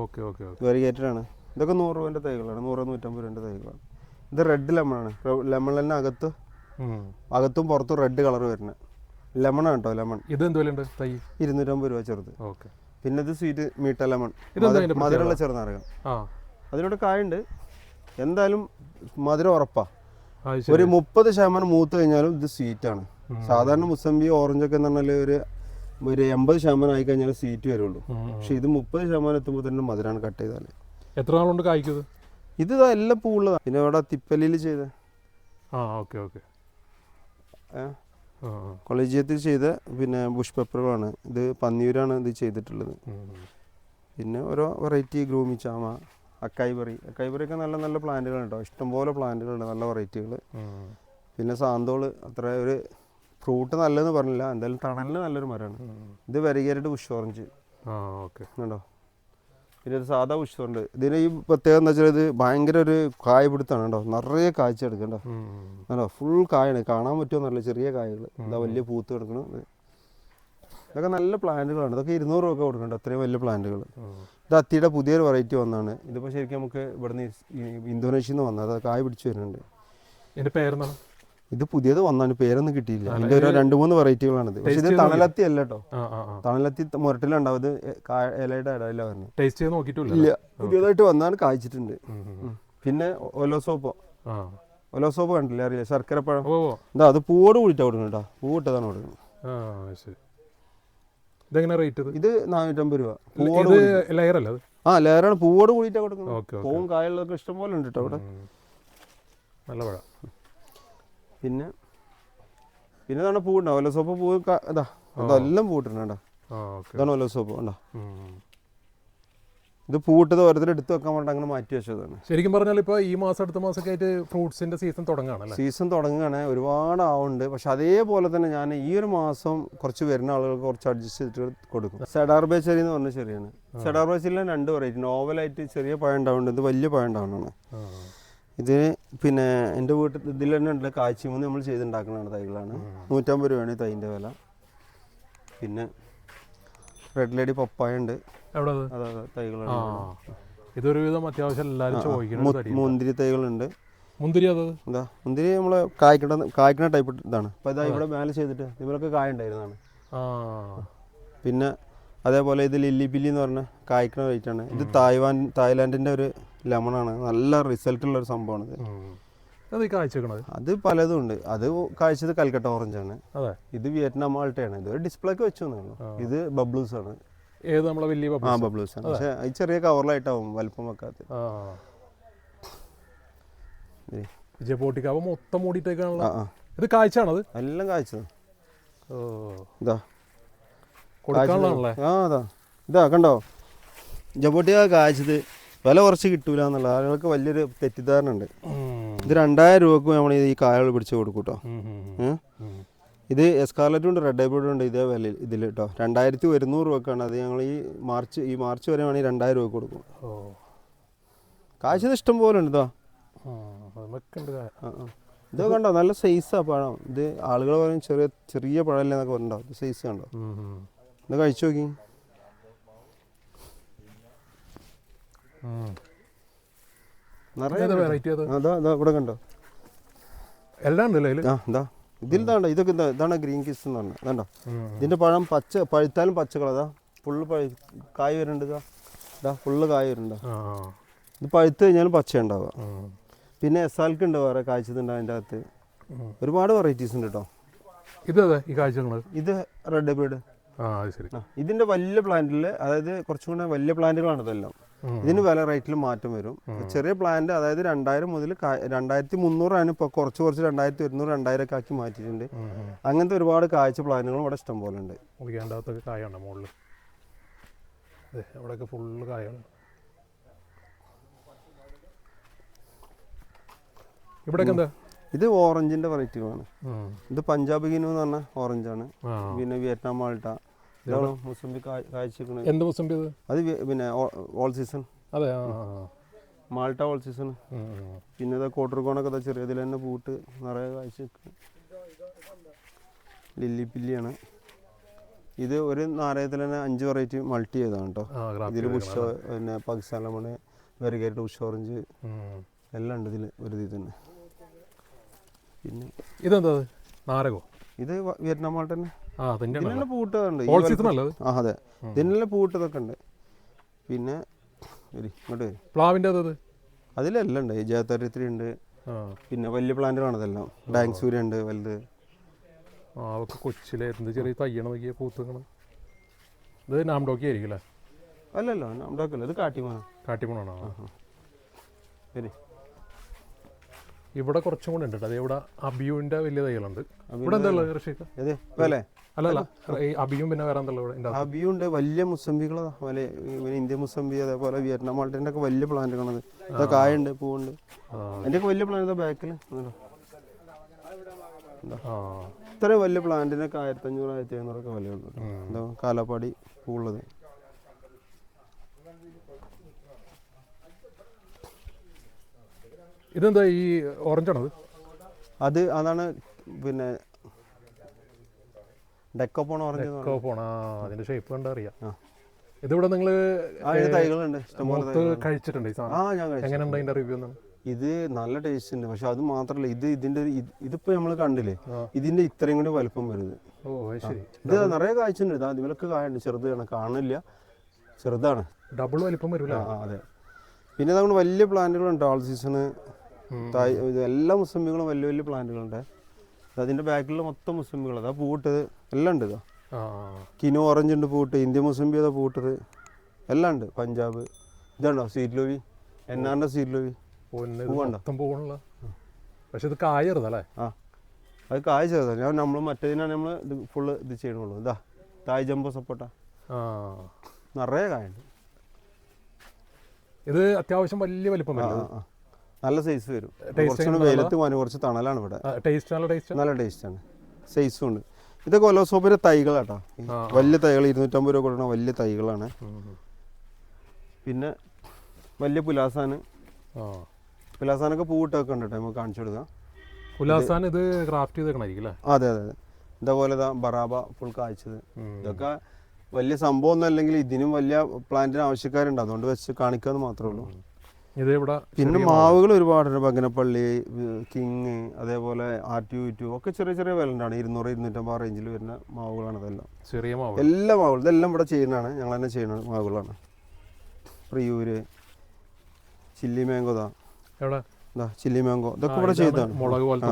ഓക്കെ ഓക്കെ വെരിഗേറ്റഡ് ആണ് ഇതൊക്കെ നൂറ് രൂപേന്റെ തൈകളാണ്. നൂറ് നൂറ്റമ്പത് രൂപേന്റെ തൈകളാണ്. ഇത് റെഡ് ലെമൺ ആണ്. ലെമൺ തന്നെ അകത്ത്. അകത്തും പുറത്തും റെഡ് കളർ വരുന്നത്. ലെമണാണ് കേട്ടോ ലെമൺ ഇത് എന്ത് വിലയുണ്ട് തൈ? ഇരുന്നൂറ്റമ്പത് രൂപ ചെറുത്. ഓക്കെ. പിന്നെ ഇത് സ്വീറ്റ് മീട്ട ലെമൺ മധുരമുള്ള ചെറുനാരകം ആ. അതിലൂടെ കായുണ്ട്. എന്തായാലും മധുരം ഉറപ്പാ. ഒരു മുപ്പത് ശതമാനം മൂത്ത് കഴിഞ്ഞാലും ഇത് സ്വീറ്റാണ് സാധാരണ മുസംബി ഓറഞ്ച് ഒക്കെ എന്ന് പറഞ്ഞാൽ ഒരു ഒരു എൺപത് ശതമാനം ആയി കഴിഞ്ഞാൽ സ്വീറ്റ് വരുള്ളൂ. പക്ഷെ ഇത് മുപ്പത് ശതമാനം എത്തുമ്പോൾ തന്നെ മധുരമാണ് കട്ട് ചെയ്താൽ എത്ര നാളുകൊണ്ട് കായ്ക്കുന്നത് ഇത്? എല്ലാം പൂവുള്ളതാണ് പിന്നെ അവിടെ തിപ്പലിയിൽ ചെയ്ത. ആ ഓക്കെ ഓക്കെ. കൊളീജിയത്തിൽ ചെയ്ത പിന്നെ ബുഷ് പെപ്പറുകളാണ്. ഇത് പന്നിയൂരാണ് ഇത് ചെയ്തിട്ടുള്ളത്. പിന്നെ ഓരോ വെറൈറ്റി ഗ്രൂമി ചാമ അക്കൈബറി അക്കായിബറി ഒക്കെ നല്ല നല്ല പ്ലാന്റുകൾ കേട്ടോ ഇഷ്ടംപോലെ പ്ലാന്റുകളുണ്ട് നല്ല വെറൈറ്റികൾ പിന്നെ സാന്തോൾ അത്ര ഒരു ഫ്രൂട്ട് നല്ലതെന്ന് പറഞ്ഞില്ല. എന്തായാലും തണലിന് നല്ലൊരു മരമാണ് ഇത് വെരികേരറ്റ് ബുഷ് ഓറഞ്ച്. ഓക്കെ. ഉണ്ടോ പിന്നെ ഒരു സാധാ പുഷ്പമുണ്ട് ഇതിന് ഈ പ്രത്യേകത എന്താ വെച്ചാൽ ഇത് ഭയങ്കര ഒരു കായ പിടുത്താണ് കേട്ടോ. നിറയെ കാഴ്ച എടുക്കണ്ടോ. ഉം. കണ്ടോ? ഫുൾ കായാണ്. കാണാൻ പറ്റുമോ നല്ല ചെറിയ കായകൾ എന്താ വലിയ പൂത്ത് കിടക്കണം. ഇത്. ഇതൊക്കെ നല്ല പ്ലാന്റുകളാണ്. ഇതൊക്കെ ഇരുന്നൂറ് രൂപ കൊടുക്കണ്ട? അത്രയും വലിയ പ്ലാന്റുകൾ. ഇത് അത്തിയുടെ പുതിയൊരു വെറൈറ്റി വന്നാണ്. ഇതിപ്പോൾ ശരിക്കും നമുക്ക് ഇവിടുന്ന് ഇന്തോനേഷ്യയിൽ നിന്ന് വന്നത്. അത് കായ പിടിച്ചു വരുന്നുണ്ട്. എന്റെ പേരെന്താണ്? ഇത് പുതിയത് വന്നാണ് പേരൊന്നും കിട്ടിയില്ല. അതിന്റെ ഒരു രണ്ട് മൂന്ന് വെറൈറ്റികളാണിത്. പക്ഷെ ഇത് തണലത്തി അല്ല കേട്ടോ തണലത്തി മുരട്ടിലുണ്ടാവും ഇത് ഇലയുടെ ഇടയില പറഞ്ഞു ടേസ്റ്റ് ചെയ്ത് നോക്കിയിട്ടില്ല ഇല്ല. പുതിയതായിട്ട് വന്നാണ് കായ്ച്ചിട്ടുണ്ട്. പിന്നെ ഒലോസോപ്പോ. ഒലോസോപ്പ് കണ്ടില്ല? അറിയില്ല? ശർക്കരപ്പഴം. എന്താ അത് പൂവോട് കൂടിയിട്ടാണ് കൊടുക്കുന്നത് കേട്ടോ പൂവിട്ടതാണ് കൊടുക്കുന്നത്. ആ ശരി. ഇതെങ്ങനെ റേറ്റ് ഇത്? നാനൂറ്റമ്പത് രൂപ. പൂവോട് ലെയർ അല്ല ആ ലെയറാണ് പൂവോട് കൂടിയിട്ടാണ് കൊടുക്കുന്നത്. പൂവും കായുള്ളതൊക്കെ ഇഷ്ടം പോലെ ഉണ്ട് കേട്ടോ അവിടെ നല്ല പഴ. പിന്നെ പിന്നെ ഇതാണ് പൂ ഉണ്ടാവും. ഒലസോപ്പ് പൂ ഇതാ അതെല്ലാം പൂട്ടിട്ടുണ്ട് ഇതാണ് ഒലോസോപ്പ് ഉണ്ടോ. ഇത് പൂട്ടത് ഓരോരുത്തർ എടുത്തു വെക്കാൻ വേണ്ടി അങ്ങനെ മാറ്റി വെച്ചതാണ്. ശരിക്കും പറഞ്ഞാൽ ഇപ്പോൾ ഈ മാസം അടുത്ത മാസം ആയിട്ട് ഫ്രൂട്ട്സിന്റെ സീസൺ തുടങ്ങുകയാണ് സീസൺ തുടങ്ങുകയാണ്. ഒരുപാട് ആവുന്നുണ്ട്. പക്ഷെ അതേപോലെ തന്നെ ഞാൻ ഈ ഒരു മാസം കുറച്ച് വരുന്ന ആളുകൾക്ക് കുറച്ച് അഡ്ജസ്റ്റ് ചെയ്തിട്ട് കൊടുക്കും. സെഡാർബേ ചെറി എന്ന് പറഞ്ഞ ചെറിയാണ്. സെഡാർബേ ചെറിയിലെ രണ്ട് വെറൈറ്റി നോവലായിട്ട് ചെറിയ പഴം ഉണ്ടാവുന്നുണ്ട്. ഇത് വലിയ പഴം ഉണ്ടാവുന്നതാണ്. ആ. ഇതിന് പിന്നെ എന്റെ വീട്ടിൽ ഇതിൽ തന്നെ ഉണ്ട്. കാച്ചിമൂന്ന് നമ്മൾ ചെയ്തുണ്ടാക്കുന്നതാണ് തൈകളാണ്. നൂറ്റമ്പത് രൂപയാണ് ഈ തൈന്റെ വില. പിന്നെ റെഡ് ലേഡി പപ്പായ ഉണ്ട്. എവിടെ അത്? അതെ അതെ തൈകളാണ് ആ. ഇതൊരു വിധം അത്യാവശ്യം എല്ലാവരും തടി മുന്തിരി തൈകളുണ്ട്. മുന്തിരി അത് എന്താ മുന്തിരി നമ്മൾ കായ്ക്കണ കായ്ക്കണ ടൈപ്പ് ഇതാണ്. അപ്പോൾ ഇതാ ഇവിടെ മേലെ ചെയ്തിട്ട് ഇവരൊക്കെ കായ ഉണ്ടായിരുന്നതാണ്. ആ. പിന്നെ അതേപോലെ ഇത് ലില്ലി ബില്ലി എന്ന് പറഞ്ഞ കായ്ക്കണ റേറ്റാണ് ഇത് തായ്വാൻ തായ്ലാൻഡിന്റെ ഒരു ലെമണാണ്. നല്ല റിസൾട്ട് ഉള്ള ഒരു സംഭവമാണ്. അത് ഈ കാഴ്ചക്കണത് അത് പലതും ഉണ്ട് അത് കാഴ്ചത് കൽക്കട്ട ഓറഞ്ചാണ്. ഇത് വിയറ്റ്നാം ആൾട്ടയാണ്. ഇത് ഒരു ഡിസ്പ്ലേക്ക് വെച്ചു എന്നുള്ളൂ ഇത് ബബ്ലൂസ് ആണ് ഏത് നമ്മളെ വലിയ ആ ബബ്ലൂസ് ആണ് പക്ഷേ അത് ചെറിയ കവറിലായിട്ടാവും വലിപ്പം വെക്കാത്ത. വിജയപോട്ടിക്കാവ് മൊത്തം മൂടിയിട്ടേക്കാണല്ലോ. ഇത് കാഴ്ചയാണത് എല്ലാം കാഴ്ച. ഓ. ഇതാ. കൊടുക്കാനുള്ളതാണല്ലേ? ആ അതാ ഇതാ കണ്ടോ? ജബോട്ടിയ കായ്ച്ചത് വില കുറച്ച് കിട്ടൂല എന്നുള്ള ആളുകൾക്ക് വലിയൊരു തെറ്റിദ്ധാരണ ഉണ്ട് ഇത് രണ്ടായിരം രൂപക്ക് നമ്മൾ ഈ കായകൾ പിടിച്ച് കൊടുക്കും കേട്ടോ. ഇത് എസ്കാർലറ്റും ഉണ്ട് റെഡ് ഐബോർഡും ഉണ്ട് ഇതേ വില ഇതിൽ കേട്ടോ രണ്ടായിരത്തി ഒരുന്നൂറ് രൂപക്കാണ്. അത് ഞങ്ങൾ ഈ മാർച്ച് ഈ മാർച്ച് വരെ വേണമെങ്കിൽ രണ്ടായിരം രൂപ കൊടുക്കും. കാശിന് ഇഷ്ടം പോലെ ഉണ്ട് ഇതോ കണ്ടോ? നല്ല സൈസാ പഴം. ഇത് ആളുകൾ പറയും ചെറിയ ചെറിയ പഴമല്ലേ എന്നൊക്കെ പറഞ്ഞിട്ടുണ്ടോ സൈസ് കണ്ടോ. ഇത് കഴിച്ചു നോക്കി ഉം. നിറയെ ഏതാ വെറൈറ്റി അത് അതാ അതാ ഇവിടെ കണ്ടോ? എല്ലാം ഉണ്ടല്ലേ ആ എന്താ ഇതിൽ ഇതാണ്ടോ ഇതൊക്കെ ഇതാ ഇതാണ് ഗ്രീൻ കിസ് എന്ന് പറഞ്ഞത്. ഇതാണ്ടോ ഇതിന്റെ പഴം പച്ച പഴുത്താലും പച്ചക്കളതാ കളതാ ഫുള്ള് പഴ കായ് വരുന്നുണ്ട് ഇതാ. ഇതാ ഫുള്ള് കായ് വരുന്നുണ്ടോ. ഇത് പഴുത്ത് കഴിഞ്ഞാലും പച്ച ഉണ്ടാവുക. പിന്നെ എസാൽക്ക് ഉണ്ട് വേറെ കാഴ്ചതുണ്ട് അതിന്റെ അകത്ത്. ഒരുപാട് വെറൈറ്റീസ് ഉണ്ട് കേട്ടോ. ഇത് ഈ കാഴ്ചകൾ? ഇത് റെഡ് ബേർഡ് ആ ശരി. ഇതിന്റെ വലിയ പ്ലാന്റിൽ അതായത് കുറച്ചും കൂടെ വലിയ പ്ലാന്റുകളാണ് ഇതെല്ലാം. ഇതിന് വില റേറ്റിൽ മാറ്റം വരും. ചെറിയ പ്ലാന്റ് അതായത് രണ്ടായിരം മുതൽ രണ്ടായിരത്തി രണ്ടായിരത്തി മുന്നൂറാണ് ഇപ്പോൾ കുറച്ച് കുറച്ച് രണ്ടായിരത്തി ഒരുന്നൂറ് രണ്ടായിരം ഒക്കെ ആക്കി മാറ്റിയിട്ടുണ്ട്. അങ്ങനത്തെ ഒരുപാട് കാഴ്ച പ്ലാനുകളും ഇവിടെ ഇഷ്ടം പോലെ ഉണ്ട്. മുറിക്കാന്റെ അകത്തൊക്കെ കായാണ് മുകളിൽ അതെ അവിടെയൊക്കെ ഫുള്ള് കായാണ്. ഇവിടെയൊക്കെ എന്താ? ഇത് ഓറഞ്ചിന്റെ വെറൈറ്റികളാണ്. ഇത് പഞ്ചാബ് ഗിനു എന്ന് പറഞ്ഞ ഓറഞ്ചാണ് പിന്നെ വിയറ്റ്നാം മാൾട്ട. ഇതാണ് മുസംബി കാഴ്ചക്കുന്നത് എന്ത് ഇത് അത്? പിന്നെ ഓൾ സീസൺ. അതെ ആ. Malta all season. പിന്നെ ഇതാ കോട്ടർകോണൊക്കെ ഇതാ ചെറിയതിൽ തന്നെ പൂട്ട് നിറയെ കാഴ്ച ലില്ലിപ്പില്ലിയാണ് ലില്ലി പില്ലിയാണ്. ഇത് ഒരു നാരകത്തിൽ തന്നെ അഞ്ച് വെറൈറ്റി മൾട്ടി ചെയ്താണ് കേട്ടോ ഇതിൽ ബുഷ് പിന്നെ Pakistan lemon variegated bush orange എല്ലാം ഉണ്ട് ഇതിൽ ഒരു ഇതിൽ തന്നെ. പിന്നെ ഇതെന്താ ഇത്? നാരകോ? ഇത് വിയറ്റ്നാം മാൾട്ട് തന്നെ ഇതിനെല്ലാം പൂട്ടതുണ്ട്. അതെ? ഇതിനെല്ലാം പൂട്ടതൊക്കെ ഉണ്ട് പിന്നെ ഇങ്ങോട്ട് വരും. പ്ലാവിന്റെ അത് അതിലെല്ലാം ഉണ്ട്. ജയ തേർട്ടി ത്രീ ഉണ്ട്. പിന്നെ വലിയ പ്ലാന്റുകളാണ് ഇതെല്ലാം. ബാങ്ക് സൂര്യ ഉണ്ട് വലുത്. ആ അവർക്ക് കൊച്ചിലെ എന്ത് ചെറിയ തയ്യണ നോക്കിയ പൂത്തുക്കണം ഇത് നാംഡോക്കി ആയിരിക്കും അല്ലേ? അല്ലല്ലോ ഉണ്ടാക്കില്ല ഇത് കാട്ടിമാനം. കാട്ടിമണാണോ വരി. ഇവിടെ കുറച്ചും കൂടെ ഉണ്ട്. അത് ഇവിടെ അബിയുവിന്റെ വലിയ തൈകളുണ്ട് ഇവിടെ എന്താ കൃഷി അതെ അല്ല അല്ല ഈ അബിയും പിന്നെ വേറെ അബിയുണ്ട് വലിയ മുസംബികളതാ ഇന്ത്യ മുസംബി അതേപോലെ വിയറ്റ്നാം മാൾട്ടിന്റെ ഒക്കെ വലിയ പ്ലാന്റുകളാണ് ഇതാ. കായുണ്ട് പൂവുണ്ട്. അതിന്റെ ഒക്കെ വലിയ പ്ലാന്റ് ബാക്കിൽ ഇത്രയും ഇത്ര വലിയ പ്ലാന്റിനൊക്കെ ആയിരത്തഞ്ഞൂറ് ആയിരത്തി എഴുന്നൂറൊക്കെ വിലയുള്ളൂ എന്താ കാലപ്പാടി പൂവുള്ളത്. ഇതെന്താ ഈ ഓറഞ്ച് ആണത് അത് അതാണ് പിന്നെ ഡെക്കോപ്പോൺ ഓറഞ്ച് ഒക്കെ അതിന്റെ ഷേപ്പ് കണ്ടാ അറിയാം. ഇതിവിടെ നിങ്ങൾ തൈകളുണ്ട്. കഴിച്ചിട്ടുണ്ട് ഈ ആ ഞാൻ എങ്ങനെയുണ്ട് അതിന്റെ റിവ്യൂ എന്നാണ് ഇത് നല്ല ടേസ്റ്റ് ഉണ്ട്. പക്ഷെ അത് മാത്രല്ല ഇത് ഇതിന്റെ ഇതിപ്പോ നമ്മൾ കണ്ടില്ലേ? ഇതിന്റെ ഇത്രയും കൂടി വലുപ്പം വരുന്നത്. ഇത് നിറയെ കാഴ്ചയുണ്ട്. ഇത് അതിലൊക്കെ കായുണ്ട് ചെറുതാണ് കാണില്ല ചെറുതാണ്. ഡബിൾ വലിപ്പം വരൂല? ആ ആ, അതെ. പിന്നെ നമ്മൾ വലിയ പ്ലാന്റുകളുണ്ട് ആൾ സീസണ് എല്ലാ മുസ്ലിമികളും വലിയ വലിയ പ്ലാന്റുകളുണ്ട് അതിന്റെ ബാക്കിലുള്ള മൊത്തം മുസ്ലിമികൾ അതാ പൂട്ടത് എല്ലാം ഉണ്ട് ഇതാ. കിനോ ഓറഞ്ച് ഉണ്ട് പൂട്ട് ഇന്ത്യ മുസംബി അതാ പൂട്ടത് എല്ലാം ഉണ്ട് പഞ്ചാബ്. ഇതാണോ സീറ്റ് ലോവി എൻ എന്നാറിന്റെ സീറ്റ് ലോവി പൂവുണ്ടോ? പക്ഷെ ഇത് കായറുതല്ലേ ആ. അത് കായ ചെറുതാണ് ഞാൻ നമ്മൾ മറ്റേതിനാണ് നമ്മൾ ഇത് ഫുള്ള് ഇത് ചെയ്യണുള്ളൂ. ഇതാ തായ് ജംബോ സപ്പോട്ട. നിറയെ കായുണ്ട്. ഇത് അത്യാവശ്യം വലിയ വലിപ്പം. നല്ല സൈസ് വരും. വെയിലത്ത് കുറച്ച് തണലാണ് ഇവിടെ. ടേസ്റ്റ് നല്ല ടേസ്റ്റ് നല്ല ടേസ്റ്റാണ് സൈസും ഉണ്ട്. ഇതൊക്കെ കൊലോസോപ്പിന്റെ തൈകളാട്ടോ. വലിയ തൈകൾ ഇരുന്നൂറ്റമ്പത് രൂപ കൊടുക്കുന്ന വലിയ തൈകളാണ്. പിന്നെ വലിയ പുലാസാന്. പുലാസാനൊക്കെ പൂവിട്ടൊക്കെ ഉണ്ട് നമുക്ക് കാണിച്ചു കൊടുക്കാം. പുലാസാൻ ഇത് ക്രാഫ്റ്റ് ചെയ്തേക്കണായിരിക്കും അല്ലേ? അതെ അതെ അതെ. ഇതേപോലെ ഇതാ ബറാബ ഫുൾ കായ്ച്ചത്. ഇതൊക്കെ വലിയ സംഭവം ഒന്നും അല്ലെങ്കിൽ ഇതിനും വലിയ പ്ലാന്റിന് ആവശ്യക്കാരുണ്ട്. അതുകൊണ്ട് വെച്ച് കാണിക്കാന്ന് മാത്രമേ ഉള്ളൂ. ഇത് ഇവിടെ പിന്നെ മാവുകൾ ഒരുപാടുണ്ട് ബഗനപ്പള്ളി കിങ് അതേപോലെ ആർ ടു ടു ഒക്കെ ചെറിയ ചെറിയ വില ഉണ്ടാണ് ഇരുന്നൂറ് ഇരുന്നൂറ്റമ്പത് റേഞ്ചിൽ വരുന്ന മാവുകളാണ് ഇതെല്ലാം. ചെറിയ മാവ്. എല്ലാ മാവുകൾ ഇതെല്ലാം ഇവിടെ ചെയ്യുന്നതാണ്. ഞങ്ങൾ തന്നെ ചെയ്യുന്ന മാവുകളാണ്. പ്രിയൂര് ചില്ലി മാങ്കോ ഇതാ. എവിടെ? ചില്ലി മാങ്കോ ഇതൊക്കെ ഇവിടെ ചെയ്താണ് മുളക് പോലത്തെ.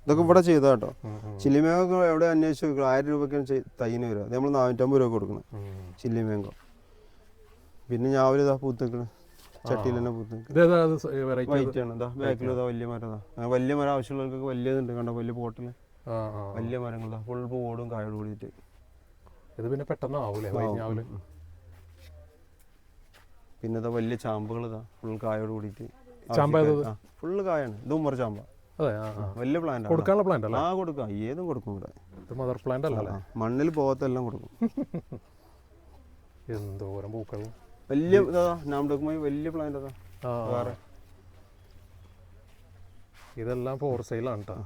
ഇതൊക്കെ ഇവിടെ ചെയ്താ കേട്ടോ ചില്ലി മാങ്കോ എവിടെ അന്വേഷിച്ച് നോക്കുക ആയിരം രൂപയ്ക്കാണ് ചെയ്- തൈന് വരിക. നമ്മൾ നാനൂറ്റമ്പത് രൂപ കൊടുക്കണം ചില്ലി മാങ്കോ പിന്നെ ഞാവലിതാ പൂത്തേക്കണ്. ചട്ടിയിൽ തന്നെ ഇതാ വലിയ മരം വലിയ മരം ആവശ്യമുള്ളവർക്കൊക്കെ വലിയതുണ്ട് കണ്ടോ? വലിയ പോട്ടിൽ. വലിയ മരങ്ങളാ ഫുൾ പൂവോടും കായോട് കൂടിയിട്ട്. ഇത് പിന്നെ പെട്ടെന്ന് ആവൂലേ? വൈകുന്നേരം പിന്നെ ഇതാ വലിയ ചാമ്പുകൾ ഇതാ ഫുൾ കായോട് കൂടിയിട്ട്. ചാമ്പ? ഫുള്ള് കായാണ്. ഇത് ഉമ്മർ ചാമ്പ. വലിയ പ്ലാന്റ് കൊടുക്കാനുള്ള പ്ലാന്റ് അല്ല? ആ കൊടുക്കാം. ഏതും കൊടുക്കും ഇവിടെ. ഇത് മദർ പ്ലാന്റ് അല്ലേ? മണ്ണിൽ പോകത്തെല്ലാം കൊടുക്കും. എന്തോരം പൂക്കളും. വലിയ ഇതാ നാംഡോക്കുമായി വലിയ പ്ലാന്റ് അതാ വേറെ. ഇതെല്ലാം ഫോർ സെയിലാണ് കേട്ടോ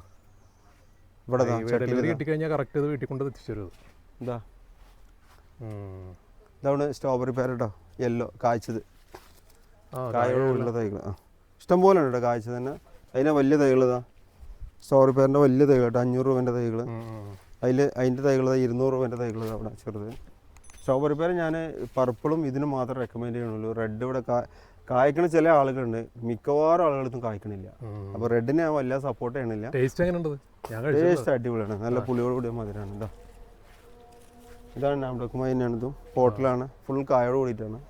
ഇവിടെ ഡെലിവറി. കിട്ടിക്കഴിഞ്ഞാൽ കറക്റ്റ് ഇത് വീട്ടിൽ കൊണ്ട് എത്തിച്ചു ഇത്. ഇതാണ് സ്ട്രോബെറി പേരട്ടോ യെല്ലോ കായ്ച്ചത്. ആ കായോടുള്ള തൈകൾ ആ. ഇഷ്ടം പോലെ ഉണ്ട് കേട്ടോ കായ്ച്ചത് തന്നെ. അതിന്റെ വലിയ തൈകൾ ഇതാ. സ്ട്രോബെറി പേരിന്റെ വലിയ തൈകൾ കേട്ടോ അഞ്ഞൂറ് രൂപേന്റെ തൈകൾ. അതിൽ അതിന്റെ തൈകൾ ഇരുന്നൂറ് രൂപേന്റെ തൈകൾ അവിടെ ചെറുത്. സ്ട്രോബെറി പേര് ഞാൻ പർപ്പിളും ഇതിന് മാത്രം റെക്കമെൻഡ് ചെയ്യണുള്ളൂ റെഡ് ഇവിടെ കായ്ക്കണ ചില ആളുകളുണ്ട്. മിക്കവാറും ആളുകളൊന്നും കായ്ക്കണില്ല. അപ്പൊ അപ്പോൾ റെഡിനെ ഞാൻ വല്ല സപ്പോർട്ട് ചെയ്യണില്ല. ടേസ്റ്റ് എങ്ങനെയുണ്ട്? ടേസ്റ്റ് അടിപൊളിയാണ്. നല്ല പുളിയോട് കൂടിയ മധുരമാണ് ഇതാ ഇതാണ് നാംഡോക്കുമായി തന്നെയാണ് ഇതും പോട്ടിലാണ് ഫുൾ കായോട് കൂടിയിട്ടാണ്.